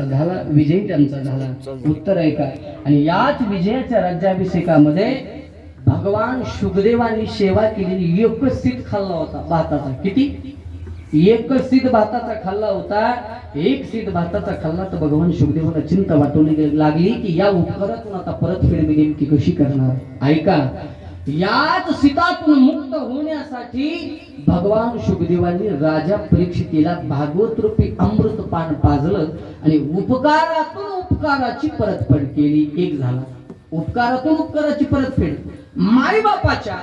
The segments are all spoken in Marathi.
त्यांचा झाला विजय त्यांचा झाला. उत्तर ऐका आणि याच विजयाच्या राज्याभिषेकामध्ये भगवान शुभदेवानी सेवा केलेली एक सीत खाल्ला होता भाताचा. किती? एक सीत भाताचा खाल्ला होता. एक सीत भाताचा खाल्ला तर भगवान शुभदेवाला चिंता वाटवली लागली की या उपकारातून आता परतफेड मी नेमकी कशी करणार? ऐका याच सीतातून मुक्त होण्यासाठी भगवान शुभदेवांनी राजा परीक्षितीला भागवत रूपी अमृत पान पाजलं आणि उपकारातून उपकाराची परतफेड केली. एक झाला. उपकारातून उपकाराची परतफेड. माई बापाच्या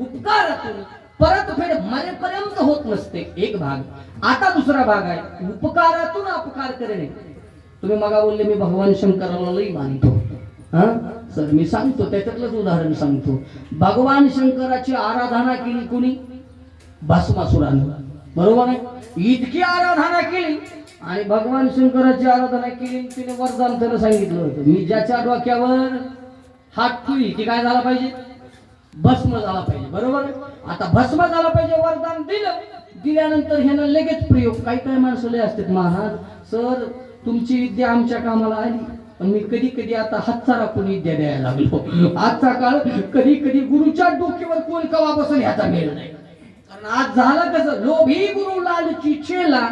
उपकारातून परतफेड मरेपर्यंत होत नसते. एक भाग. आता दुसरा भाग आहे. उपकारातून अपकार करणे तुम्ही मगा बोलले मी भगवान शंकराला लई मानतो. हा? सर मी सांगतो त्याच्यातलंच उदाहरण सांगतो. भगवान शंकराची आराधना केली कोणी? भस्मासुरानं. बरोबर आहे? इतकी आराधना केली आणि भगवान शंकराची आराधना केली तिने वरदान त्याला सांगितलं होतं मी ज्याच्या डोक्यावर हात ठेवी ती काय झाला पाहिजे? भस्म झाला पाहिजे. बरोबर आता भस्म झाला पाहिजे वरदान दिलं. दिल्यानंतर ह्यानं लगेच प्रयोग. काही काही माणसं लय असतात महाराज सर तुमची विद्या आमच्या कामाला आली. पण मी कधी कधी आता हातचा राखून विद्या द्यायला लागलो. आजचा काळ कधी कधी गुरुच्या डोक्यावर कोण कवा बसून ह्याचा मेळ नाही. कारण आज झालं कसं लोभी गुरु लालची चेला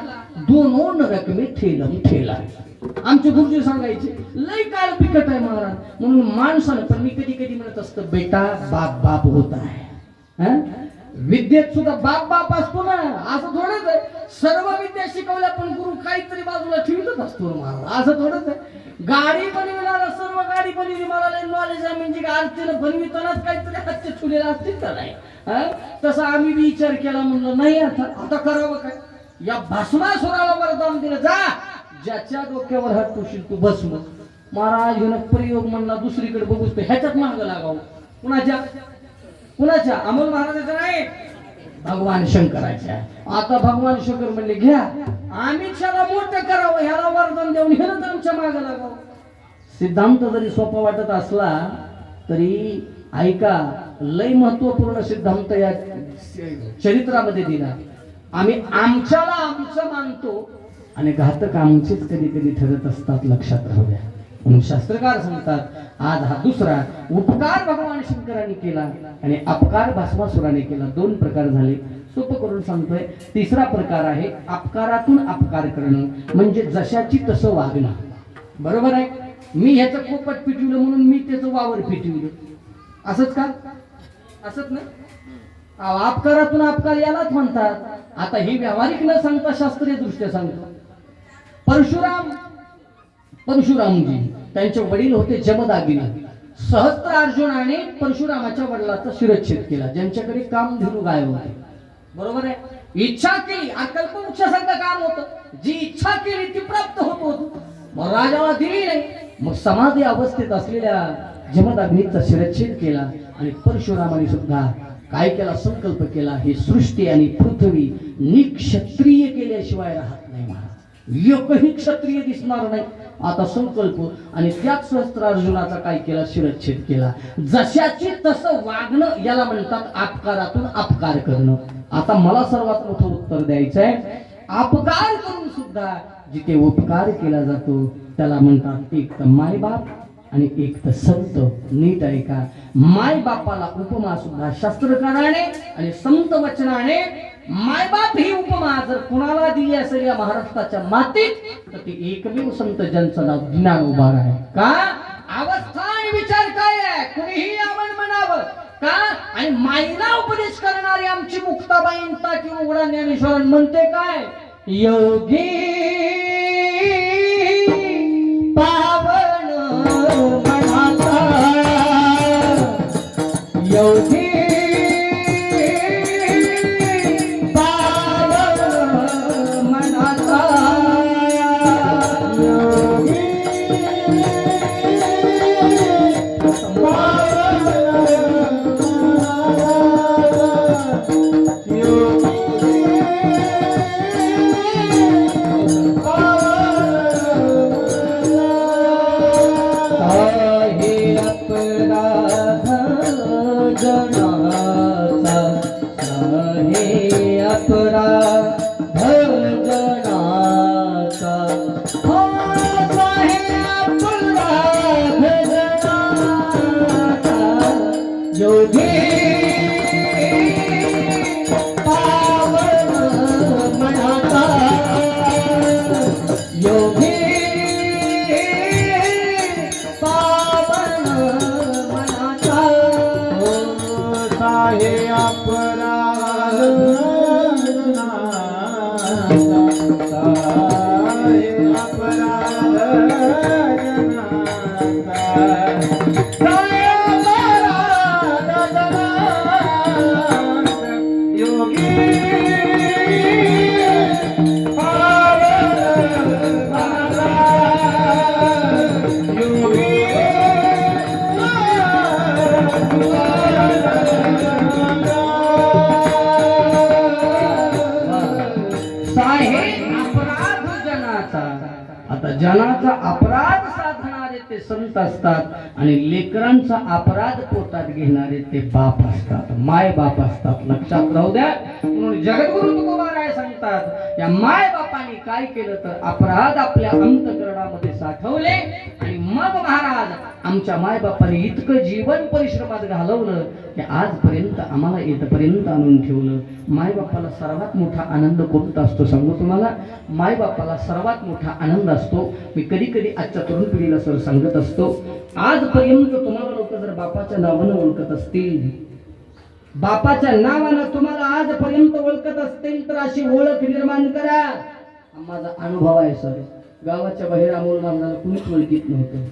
दोन रकमे ठेलम ठेला. आमचे गुरुजी सांगायचे लय काळ पिकट आहे महाराज. म्हणून माणसानं पण मी कधी कधी म्हणत असतं बेटा बाप बाप होत आहे. विद्येत सुद्धा बाप बाप असतो ना असं थोडंच आहे. सर्व विद्या शिकवल्या पण गुरु काहीतरी बाजूला ठेवतच असतो महाराज. असं थोडंच आहे. गाडी बनविणार सर्व गाडी बनविली. मला लय नॉलेज आहे. म्हणजे आरतीनं बनवितानाच काहीतरी हातचे ठेवलेलं असतील तर नाही? तसं तसा आम्ही विचार केला. म्हणलं नाही आता आता करावं काय? या भस्मासुराला वरदान दिलं. जा. ज्याच्या डोक्यावर हात ठेवशील तू भस्म महाराज हिनं प्रयोग म्हणला दुसरीकडे बघूच ह्याच्यात मार्ग लागावं. कुणाच्या? कुणाच्या? अमोल महाराजाच्या नाही. भगवान शंकराच्या. आता भगवान शंकर म्हणले घ्या आम्ही त्याला मोठं करावं ह्याला वरदान देऊन हे तुमच्या मागे लागावं. सिद्धांत जरी सोपा वाटत असला तरी ऐका लय महत्त्वपूर्ण सिद्धांत या चरित्रामध्ये दिला. आम्ही आमच्याला आमचं मानतो आणि घातक आमचेच कधी कधी ठरत असतात लक्षात राहू द्या. म्हणून शास्त्रकार सांगतात आज हा दुसरा उपकार भगवान शंकराने केला आणि अपकार भस्मासुराने केला. दोन प्रकार झाले. सोपं करून सांगतोय तिसरा प्रकार आहे अपकारातून अपकार करणं. म्हणजे जशाची तसं वागणं. बरोबर आहे? मी ह्याचं पोपट पिटविलं म्हणून मी त्याचं वावर पिटविलं. असंच का? असंच ना? अपकारातून अपकार यालाच म्हणतात. आता हे व्यावहारिक न सांगता शास्त्रीय दृष्ट्या सांगतो. परशुराम परशुरामजी. त्यांचे वडील होते जमदागिनी. सहस्त्र अर्जुनाने परशुरामाच्या वडिलाचा शिरच्छेद केला. ज्यांच्याकडे कामधेनू गायब होते. बरोबर आहे? इच्छा केली. अकल्पवृक्षासारखं काम होतं. जी इच्छा केली ती प्राप्त होत होत. मग राजाला दिली नाही. मग समाधी अवस्थेत असलेल्या जमदाग्नीचा शिरच्छेद केला आणि परशुरामाने सुद्धा काय केला संकल्प केला ही सृष्टी आणि पृथ्वी निक्षत्रिय केल्याशिवाय राहत नाही महाराज. एकही क्षत्रिय दिसणार नाही. आता संकल्प आणि त्याच सहस्त्र अर्जुनाचा काय केला? शिरच्छेद केला. जशाची तसं वागणं याला म्हणतात अपकारातून अपकार करणं. आता मला सर्वात मोठं उत्तर द्यायचं आहे अपकार करून सुद्धा जिथे उपकार केला जातो त्याला म्हणतात एक तर मायबाप आणि एक तर संत. नीट ऐका. मायबापाला उपमा सुद्धा शास्त्रकाराने आणि संत वचनाने मायबाप ही उपमा जर कुणाला दिली असेल या महाराष्ट्राच्या मातीत तर ती एकमेव संत ज्यांचं नाव ज्ञान उभार आहे. का? अवस्था आणि विचार काय आहे? कुणीही आपण म्हणावं. का? आणि माईला उपदेश करणारी आमची मुक्ताबाईंता किंवा उघडा ज्ञानेश्वरन म्हणते काय? योगी पावन म्हणाला योगी असतात आणि लेकरांचा अपराध पोटात घेणारे ते बाप असतात. माय बाप असतात. लक्षात राहू द्या. म्हणून जगद्गुरु तुकोबाराय सांगतात या माय बापाने काय केलं तर अपराध आपल्या अंतकरणामध्ये साठवले आणि मग महाराज आमच्या मायबापाने इतकं जीवन परिश्रमात घालवलं की आजपर्यंत आम्हाला इथपर्यंत आणून ठेवलं. मायबापाला सर्वात मोठा आनंद कोणता असतो सांगू तुम्हाला? मायबापाला सर्वात मोठा आनंद असतो. मी कधी कधी आजच्या तरुण पिढीला सर सांगत असतो आजपर्यंत तुम्हाला लोक जर बापाच्या नावानं ओळखत असतील बापाच्या नावानं तुम्हाला आजपर्यंत ओळखत असतील तर अशी ओळख निर्माण करा. माझा अनुभव आहे सर. गावाच्या बाहेर अमोल मारणाला कुणीच ओळखीत नव्हतं.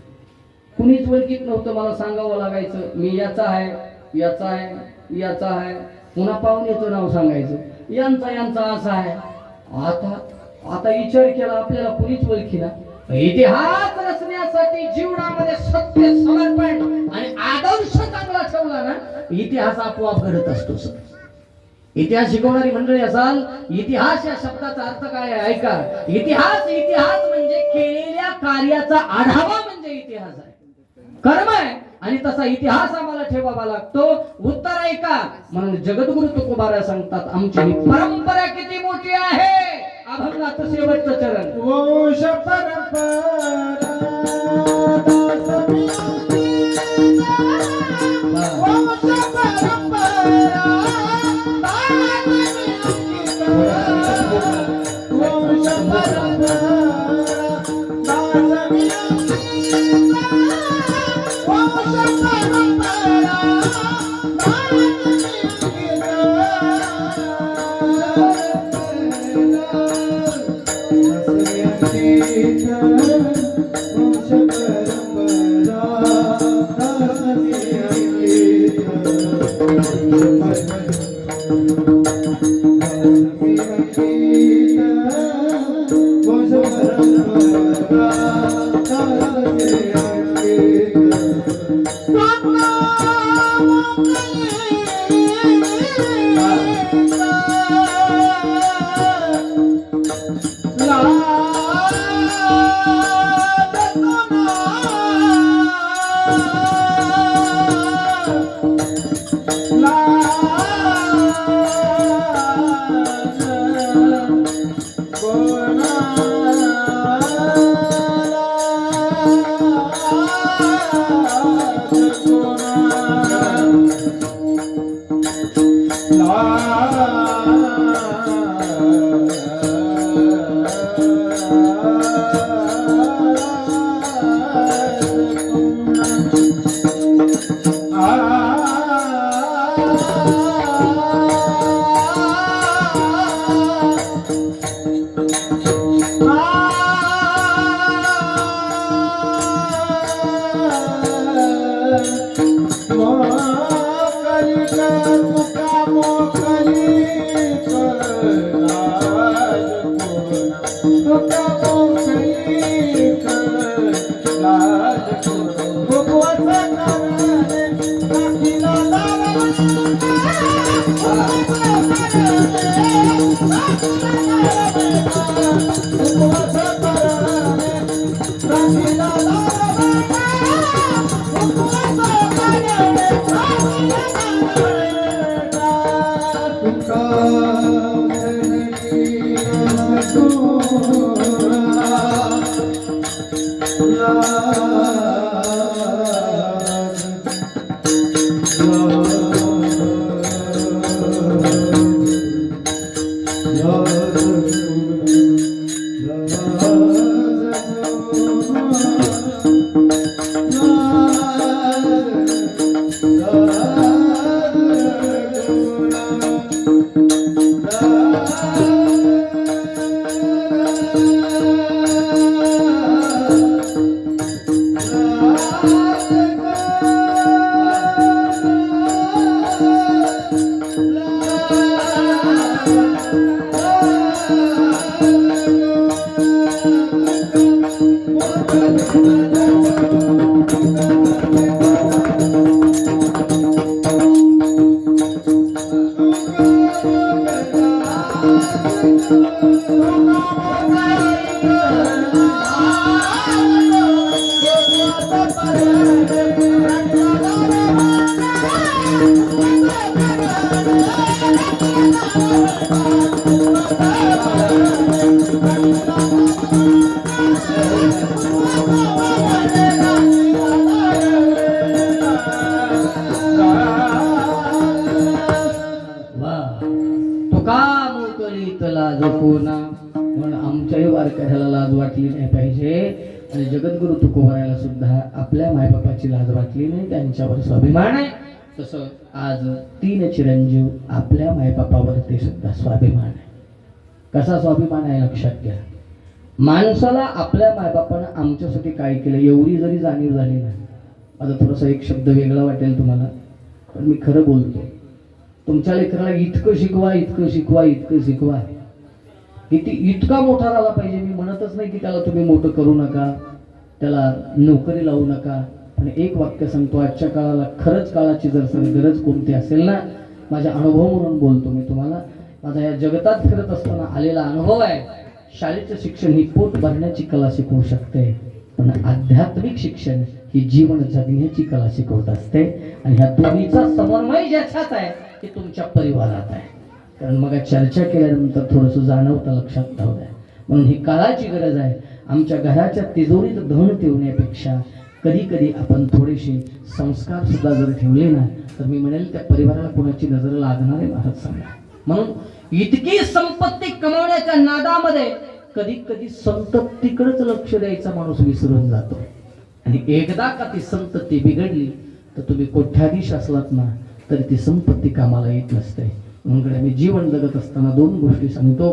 कुणीच ओळखीत नव्हतं मला सांगावं लागायचं मी याचा आहे याचा आहे याचा आहे. पुन्हा पाहुण्याचं नाव सांगायचं. यांचा यांचा असा आहे. आता आता विचार केला आपल्याला कुणीच ओळखीला इतिहास रचण्यासाठी जीवनामध्ये सत्य समर्पण आणि आदर्श चांगला ठेवला ना इतिहास आपोआप घडत असतो सर इतिहास शिकवणारी मंडळी असाल इतिहास या शब्दाचा अर्थ काय आहे? ऐका. इतिहास इतिहास म्हणजे केलेल्या कार्याचा आढावा म्हणजे इतिहास आहे. कर्म आहे. आणि तसा इतिहास आम्हाला ठेवावा लागतो. उत्तर ऐका. म्हणून जगद्गुरु तुकोबारा सांगतात आमची परंपरा किती मोठी आहे? अभंगाचं शेवटचं चरण. वंश परंपरा. Thank you. पण आमच्याही वारकऱ्याला लाज वाटली नाही पाहिजे. आणि जगद्गुरु तुकोबारायला सुद्धा आपल्या मायबापाची लाज वाटली नाही त्यांच्यावर स्वाभिमान आहे. तसं आज तीन चिरंजीव आपल्या मायबापावरती सुद्धा स्वाभिमान आहे. कसा स्वाभिमान आहे लक्षात घ्या. माणसाला आपल्या मायबापानं आमच्यासाठी काय केलं एवढी जरी जाणीव झाली नाही माझा थोडासा एक शब्द वेगळा वाटेल तुम्हाला पण मी खरं बोलतो. तुमच्या लेकराला इतकं शिकवा इतकं शिकवा इतकं शिकवा. किती इतका मोठा झाला पाहिजे. मी म्हणतच नाही की त्याला तुम्ही मोठं करू नका. त्याला नोकरी लावू नका. पण एक वाक्य सांगतो. आजच्या काळाला खरंच काळाची जर गरज कोणती असेल ना माझ्या अनुभव म्हणून बोलतो मी तुम्हाला. माझा या जगतात फिरत असताना आलेला अनुभव आहे. शाळेचं शिक्षण ही पोट भरण्याची कला शिकवू शकते. पण आध्यात्मिक शिक्षण ही जीवन जगण्याची कला शिकवत असते. आणि ह्या दोन्हीचा समन्वय ज्याच्यात आहे ते तुमच्या परिवारात आहे. कारण मग चर्चा केल्यानंतर थोडंसं जाणवतं लक्षात राहू द्या. म्हणून ही काळाची गरज आहे. आमच्या घराच्या तिजोरीत धन ठेवण्यापेक्षा कधी कधी आपण थोडेसे संस्कार सुद्धा जर ठेवले ना तर मी म्हणेल त्या परिवाराला कोणाची नजर लागणार आहे महाराज सांगा म्हणून इतकी संपत्ती कमवण्याच्या नादामध्ये कधी कधी संतप्तीकडेच लक्ष द्यायचा माणूस विसरून जातो. आणि एकदा का ती संतती बिघडली तर तुम्ही कोठ्याधीश असलात ना तरी ती संपत्ती कामाला येत नसते. म्हणून आम्ही जीवन जगत असताना दोन गोष्टी सांगतो.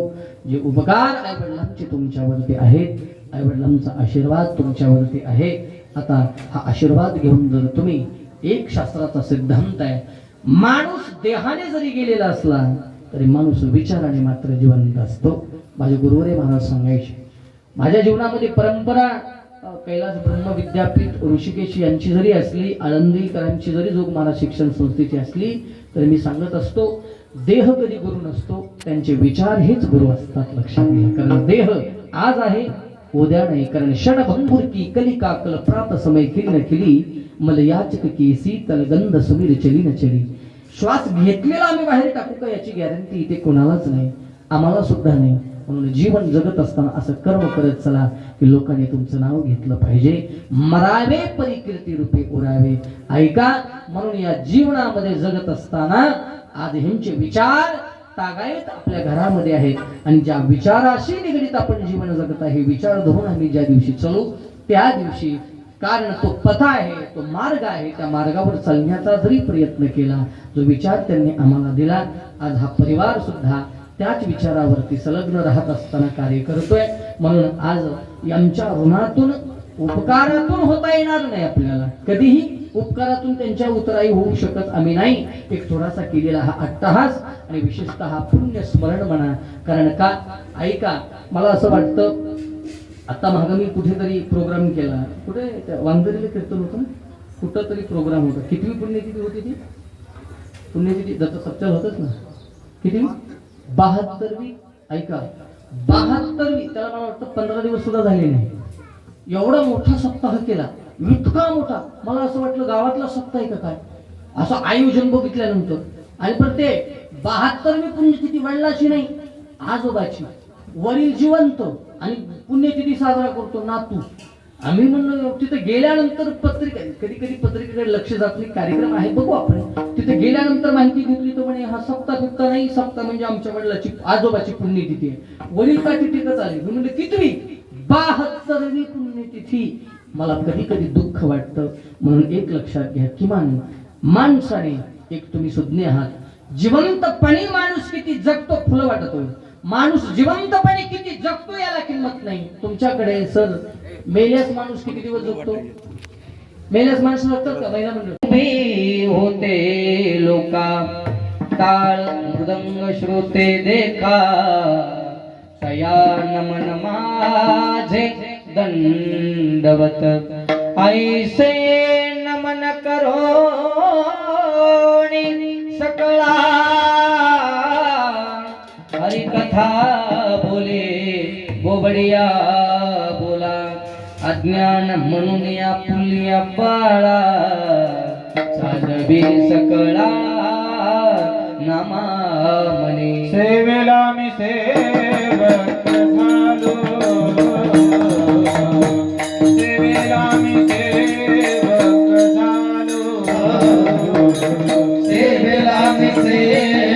जे उपकार आईवडिलांचे तुमच्यावरती आहेत आईवडिलांचा आशीर्वाद तुमच्यावरती आहे. आता हा आशीर्वाद घेऊन जर तुम्ही एक शास्त्राचा सिद्धांत आहे माणूस देहाने जरी गेलेला असला तरी माणूस विचाराने मात्र जिवंत असतो. माझे गुरुवरे महाराज सांगायचे माझ्या जीवनामध्ये परंपरा कैलास ब्रह्म विद्यापीठ ऋषिकेश यांची जरी असली आळंदीकरांची जरी जोग महाराज शिक्षण संस्थेची असली तरी मी सांगत असतो देह कधी गुरु नसतो त्यांचे विचार हेच गुरु असतात लक्षात घ्या. कारण देह आज आहे उद्या नाही. कारण क्षणभंगुर की कलिका कल प्रात समय किरण न खिली मल याचक केसी तलगंध सुमीर चली न चली. श्वास घेतलेला आम्ही बाहेर टाकू का याची गॅरंटी इथे कोणालाच नाही. आम्हाला सुद्धा नाही. म्हणून जीवन जगत असताना असं कर्म करत चला की लोकांनी तुमचं नाव घेतलं पाहिजे. मरावे परिकीर्ती रूपे उरावे. ऐका म्हणून या जीवनामध्ये जगत असताना आज ह्यांचे विचार तागायत आपल्या घरामध्ये आहेत. आणि ज्या विचाराशी निगडीत आपण जीवन जगत आहे विचार धरून आम्ही ज्या दिवशी चलू त्या दिवशी कारण तो पथा आहे तो मार्ग आहे त्या मार्गावर चालण्याचा जरी प्रयत्न केला जो विचार त्यांनी आम्हाला दिला. आज हा परिवार सुद्धा त्याच विचारावरती संलग्न राहत असताना कार्य करतोय. म्हणून आज यांच्या ऋणातून उपकारातून होता येणार नाही आपल्याला. कधीही उपकारातून त्यांच्या उतराई होऊ शकत आम्ही नाही. एक थोडासा केलेला हा अट्टहास आणि विशेषतः हा पुण्य स्मरण म्हणा. कारण का? ऐका मला असं वाटतं आता मागं मी कुठेतरी प्रोग्राम केला. कुठे? त्या वांगदरीला कीर्तन होतं ना? कुठं तरी प्रोग्राम होता. कितवी पुण्यतिथी होती ती? पुण्यतिथी दत्त सप्ताह होतच ना. किती? बहात्तरवी? ऐका. बहात्तरवी. त्याला मला वाटतं पंधरा दिवस सुद्धा झाले नाही. एवढा मोठा सप्ताह केला. इतका मोठा. मला असं वाटलं गावातला सप्ताह आहे का काय? असं आयोजन बघितल्यानंतर. आणि पण ते बहात्तरवी पुण्यतिथी वडिलाची नाही आजोबाची. वडील जिवंत आणि पुण्यतिथी साजरा करतो नातू. आम्ही म्हणलो तिथे गेल्यानंतर पत्रिका कधी कधी पत्रिकेकडे लक्ष जात नाही कार्यक्रम आहे बघू आपण. तिथे गेल्यानंतर माहिती घेतली तर म्हणे हा सप्ताह फिप्ता नाही सप्ताह म्हणजे आमच्या वडिलाची आजोबाची पुण्यतिथी आहे. वडील का तिथे आली. मी म्हणले कितवी? बाहत्तरवी पुण्यतिथी. मला कधी कधी दुःख वाटतं. म्हणून एक लक्षात घ्या किमान माणसाने एक तुम्ही सुज्ञ आहात. जिवंतपणे माणूस किती जगतो फुलं वाटतो माणूस जिवंतपणे किती जगतो याला किंमत नाही. तुमच्याकडे सर मेल्यास माणूस किती दिवस जगतो? मेल्यास माणूस जगतात का? महिला म्हणलं होते लोका ताळ मृदंग श्रोते देखा सया नमन माझे दंडवत. ऐसे नमन करो सकळा हरिकथा बोले बोबडिया. अज्ञान म्हणून या पुलिया बाळा चालवी सकळा. नामा मने. सेवेला मी सेवक झालो. सेवेला मी सेवक झालो. सेवेला मी सेवक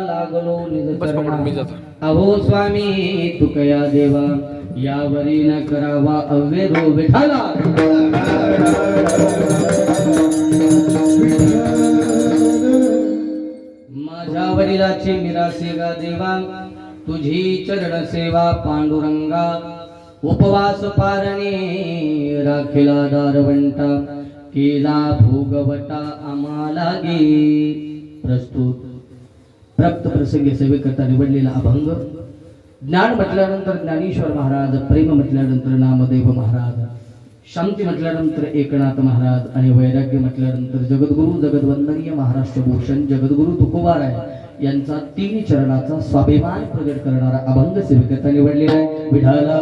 लागलो. अहो स्वामी तुकया देवा यावरी न करावा अव्यरो विठाला माझ्या वडिलाची मिरासे गा देवा तुझी चरण सेवा पांडुरंगा उपवास पारणे राखिला दारवंटा केला भोगवटा आम्हाला गे. प्रस्तुत प्राप्त प्रसंगी सेवेकरता निवडलेला अभंग. ज्ञान म्हटल्यानंतर ज्ञानेश्वर महाराज प्रेम म्हटल्यानंतर नामदेव महाराज शांती म्हटल्यानंतर एकनाथ महाराज आणि वैराग्य म्हटल्यानंतर जगद्गुरु जगद्वंदनीय महाराष्ट्र भूषण जगद्गुरु तुकोबाराय यांचा तीन चरणाचा स्वाभिमान प्रगट करणारा अभंग सेविकता निवडलेला आहे. विढाला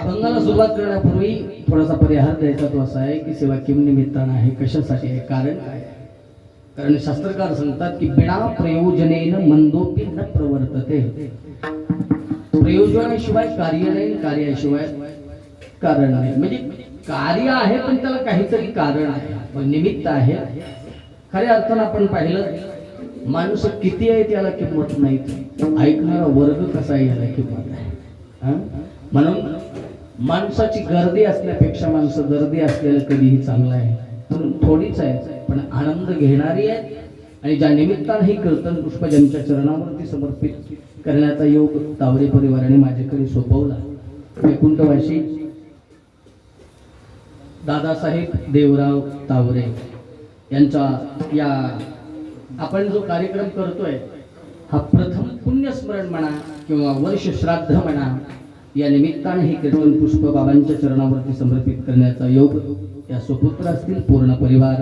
अभंगाला सुरुवात करण्यापूर्वी थोडासा परिहार द्यायचा तो असा आहे की सेवा किम निमित्तानं आहे कशासाठी आहे कारण काय कारण शास्त्रकार सांगतात की बिना प्रयोजनेन मंदोपी न प्रवर्तते. प्रयोजनाशिवाय कार्य नाही कार्याशिवाय कारण नाही. म्हणजे कार्य आहे पण त्याला काहीतरी कारण आहे. पण निमित्त आहे. खऱ्या अर्थानं आपण पाहिलं माणूस किती आहे त्याला किंमत नाही. ऐकणारा वर्ग कसा आहे याला किंमत आहे? म्हणून माणसाची गर्दी असण्यापेक्षा माणसं गर्दी असलेलं कधीही चांगलं आहे. पण थोडीच आहे. पण आनंद घेणारी आहे. आणि ज्या निमित्तानं ही कीर्तन पुष्प ज्यांच्या चरणावरती समर्पित करण्याचा योग तावरे परिवाराने माझ्याकडे सोपवला. वैकुंठवाशी दादासाहेब देवराव तावरे यांचा या आपण जो कार्यक्रम करतोय हा प्रथम पुण्यस्मरण म्हणा किंवा वर्ष श्राद्ध म्हणा या निमित्ताने हे कीर्तन पुष्प बाबांच्या चरणावरती समर्पित करण्याचा योग या सुपुत्र असतील पूर्ण परिवार.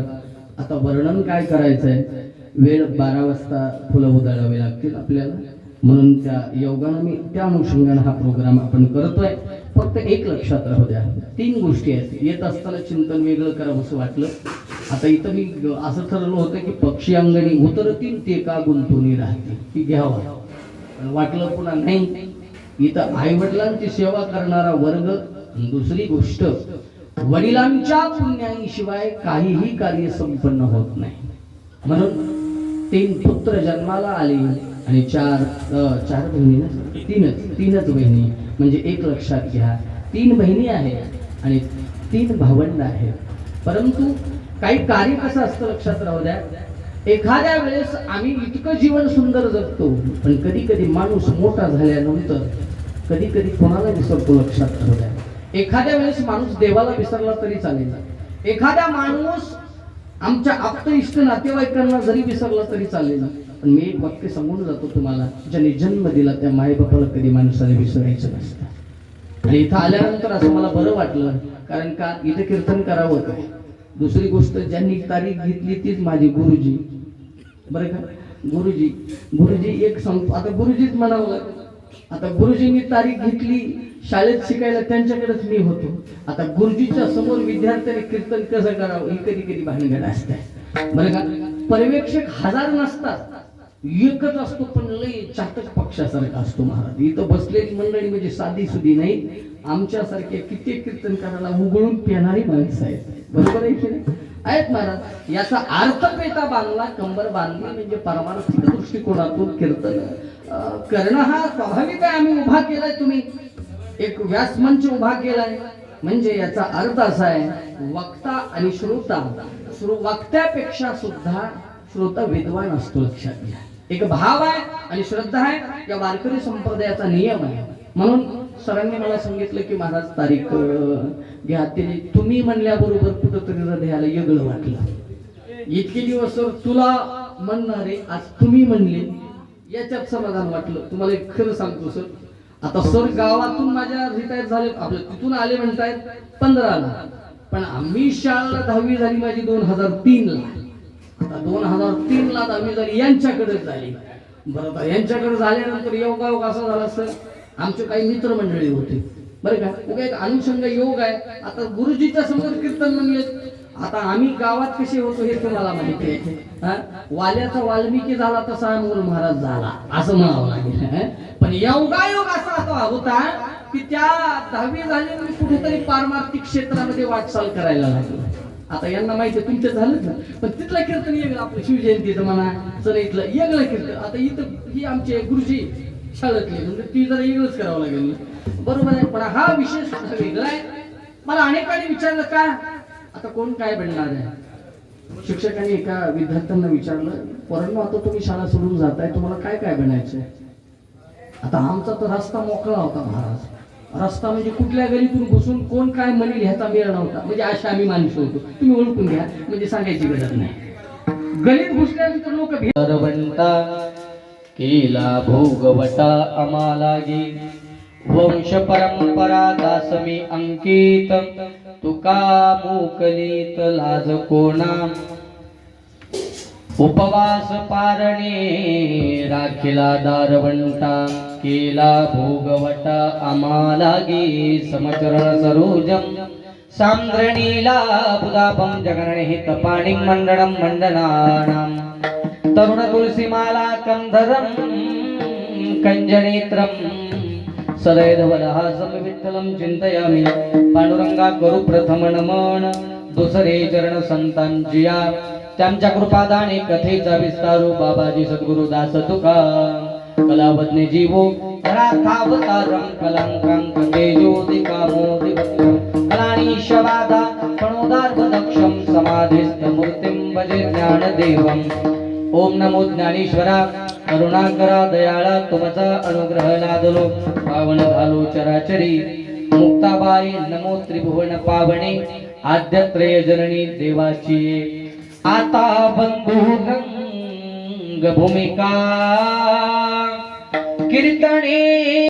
आता वर्णन काय करायचंय? वेळ बारा वाजता फुलं उधळावी लागतील आपल्याला. म्हणून त्या योगानं मी त्या अनुषंगानं हा प्रोग्राम आपण करतोय. फक्त एक लक्षात राहू द्या. तीन गोष्टी आहेत. येत असताना चिंतन वेगळं करावं असं वाटलं. आता इथं मी असं ठरवलं होतं की पक्षी अंगणी उतरतील ते का गुंतवणी राहतील. की घ्यावं. वाटलं पुन्हा नाही. इथं आई वडिलांची सेवा करणारा वर्ग दुसरी गोष्ट वडिलांच्या पुण्याशिवाय काहीही कार्य संपन्न होत नाही. म्हणून तीन पुत्र जन्माला आले आणि चार चार बहिणी तीनच तीनच बहिणी. म्हणजे एक लक्षात घ्या तीन बहिणी आहेत आणि तीन भावंड आहेत. परंतु काही कार्य कसं असतं लक्षात राहू द्या. एखाद्या वेळेस आम्ही इतकं जीवन सुंदर जगतो पण कधी कधी माणूस मोठा झाल्यानंतर कधी कधी कोणाला विसरतो लक्षात ठेवू द्या एखाद्या वेळेस माणूस देवाला विसरला तरी चालेल. एखादा माणूस आमच्या आप्त इष्ट नातेवाईकांना जरी विसरला तरी चालेल. पण मी एक वाक्य सांगून जातो तुम्हाला ज्याने जन्म दिला त्या मायबापाला कधी माणसाने विसरायचं नसतं. आणि इथं आल्यानंतर असं मला बरं वाटलं कारण का इथं कीर्तन करावं होतं. दुसरी गोष्ट ज्यांनी तारीख घेतली तीच माझी गुरुजी. बरं का? गुरुजी. गुरुजी एक सांगतो. आता गुरुजीच म्हणावं लागेल. आता गुरुजींनी तारीख घेतली शाळेत शिकायला त्यांच्याकडेच मी होतो. आता गुरुजीच्या समोर विद्यार्थ्यांनी कीर्तन कसं करावं ही कधी कधी भानगड असते बरं का? पर्यवेक्षक हजार नसतात. एकच असतो पण लय चातक पक्षासारखा असतो महाराज. इथं बसलेली मंडळी म्हणजे साधी सुधी नाही. आमच्यासारखे कित्येक कीर्तन करायला उघडून पेणारी माणसं आहेत. बरोबर आहे की नाही? आहेत महाराज. याचा अर्थपेता बांधला कंबर बांधली म्हणजे परमार्थिक दृष्टिकोनातून कीर्तन. करणं हा स्वाभाविक आहे आम्ही उभा केलाय तुम्ही. एक व्यासमंच उभा केलाय. म्हणजे याचा अर्थ असा आहे वक्ता आणि श्रोता श्रो वक्त्यापेक्षा सुद्धा श्रोता विद्वान असतो लक्षात घ्या. एक भाव आहे आणि श्रद्धा आहे या वारकरी संप्रदायाचा नियम आहे. म्हणून सरांनी मला सांगितलं की महाराज तारीख घ्या. ते तुम्ही म्हणल्याबरोबर कुठंतरी हृदयाला येगळं वाटलं. इतके दिवस तुला म्हणणारे आज तुम्ही म्हणले. याच्यात समाधान वाटलं. तुम्हाला एक खरं सांगतो सर. आता सर गावातून माझ्या रिटायर झाले आपल्या तिथून आले म्हणतायत पंधराला पण आम्ही शाळेला दहावी झाली माझी दोन हजार तीन ला आता दोन हजार तीन ला दहावी झाली यांच्याकडे झाली. बरं आता यांच्याकडे झाल्यानंतर योगायोग असा झाला सर. आमचे काही मित्रमंडळी होते. बरं का? उगा एक अनुषंग योग आहे. आता गुरुजीच्या समोर कीर्तन म्हणले आता आम्ही गावात कसे होतो हे तुम्हाला माहिती आहे वाल्याचा वाल्मिकी झाला तसा अनमोल महाराज झाला असं म्हणावं लागेल. पण योगायोग असा होता की त्या दहावी झाली कुठेतरी पारमार्थिक क्षेत्रामध्ये वाटचाल करायला लागलो. आता यांना माहिती आहे, तुमचं झालं ना. पण तिथलं कीर्तन येगलं आपलं शिवजयंतीचं म्हणा सर इथलं येगलं कीर्तन. आता इथं ही आमचे गुरुजी शाळेतले म्हणजे ती जरा वेगळंच करावं लागेल. बरोबर आहे पण हा विषय सुद्धा वेगळा आहे. मला अनेकांनी विचारलं का आता कोण काय बनणार आहे? शिक्षकांनी एका विद्यार्थ्यांना विचारलं पोरांनो आता तुम्ही शाळा सोडून जाताय तुम्हाला काय काय बनायचंय? आता आमचा तर रस्ता मोकळा होता महाराज. रस्ता म्हणजे कुठल्या गलीतून घुसून कोण काय म्हणेल ह्याचा मेळ नव्हता. म्हणजे अशा आम्ही माणसं होतो. तुम्ही ओळखून घ्या म्हणजे सांगायची गरज नाही. गलीत घुसल्यानंतर लोक सर्वंता केला भोगवटा आम्हाला वंश परंपरा दासमी अंकित. तुका मोकलीत लाज कोणा? उपवास पारणे राखिला दारवंटा केला भोगवटा आम्हालागी समचरण सरोजम. साम्रणीला बुधापं हे तपाणी मण्डनं मण्डनानाम् तरुण तुलसीमाला कंधरम कंजनेत्रम सदैधवलहासं विठ्ठलं चिन्तयामि। पांडुरंगा करू प्रथम नमन। दुसरे चरण संतांजिया त्यांच्या कृपादाने कथेचा विस्तारू हो बाबाजी सद्गुरु दास तुका। कलावज्ञ जीवो राखावतारं कलंकांक तेजोदिका मोदिवत्यं कलानीशवादा प्रणोदार्भदक्षं समाधिस्थ मूर्तिं भजे ज्ञानदेवम् ओम नमो ज्ञानेश्वरा। करुणाकरा दयाळा तुमचा अनुग्रह लादलो पावन झालो चराचरी मुक्ताबाई नमो त्रिभुवन पावणे. आद्यत्रय जननी देवाची. आता बंधू रंग भूमिका कीर्तने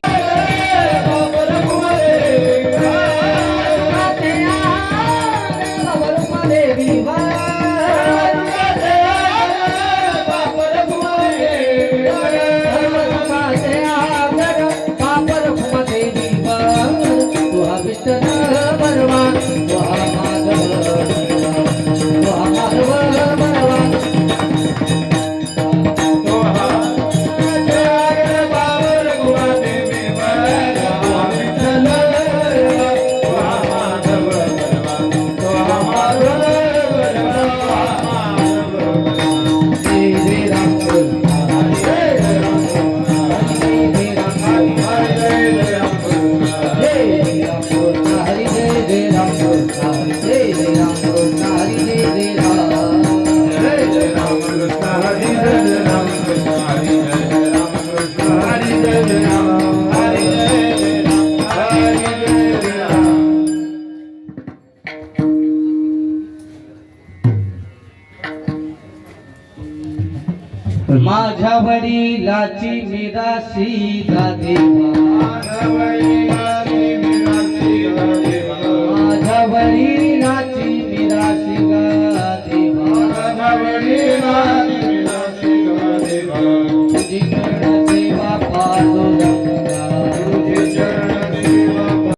माझ्या